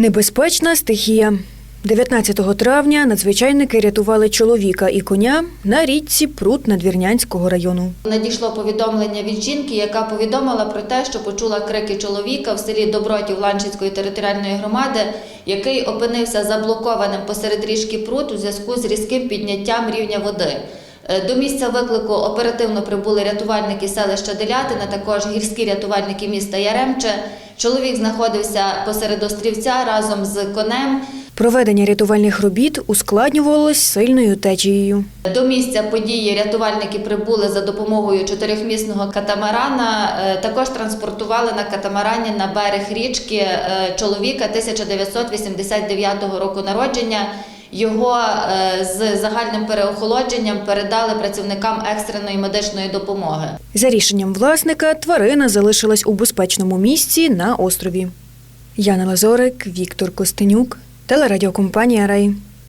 Небезпечна стихія. 19 травня надзвичайники рятували чоловіка і коня на річці Прут Надвірнянського району. Надійшло повідомлення від жінки, яка повідомила про те, що почула крики чоловіка в селі Добротів Ланчицької територіальної громади, який опинився заблокованим посеред річки Прут у зв'язку з різким підняттям рівня води. Е, До місця виклику оперативно прибули рятувальники селища Делятина, також гірські рятувальники міста Яремче. Чоловік знаходився посеред острівця разом з конем. Проведення рятувальних робіт ускладнювалось сильною течією. До місця події рятувальники прибули за допомогою чотирьохмісного катамарана. Е, Також транспортували на катамарані на берег річки е, чоловіка 1989 року народження. Його е, з загальним переохолодженням передали працівникам екстреної медичної допомоги. За рішенням власника тварина залишилась у безпечному місці на острові. Яна Лазорик, Віктор Костенюк, телерадіокомпанія Рай.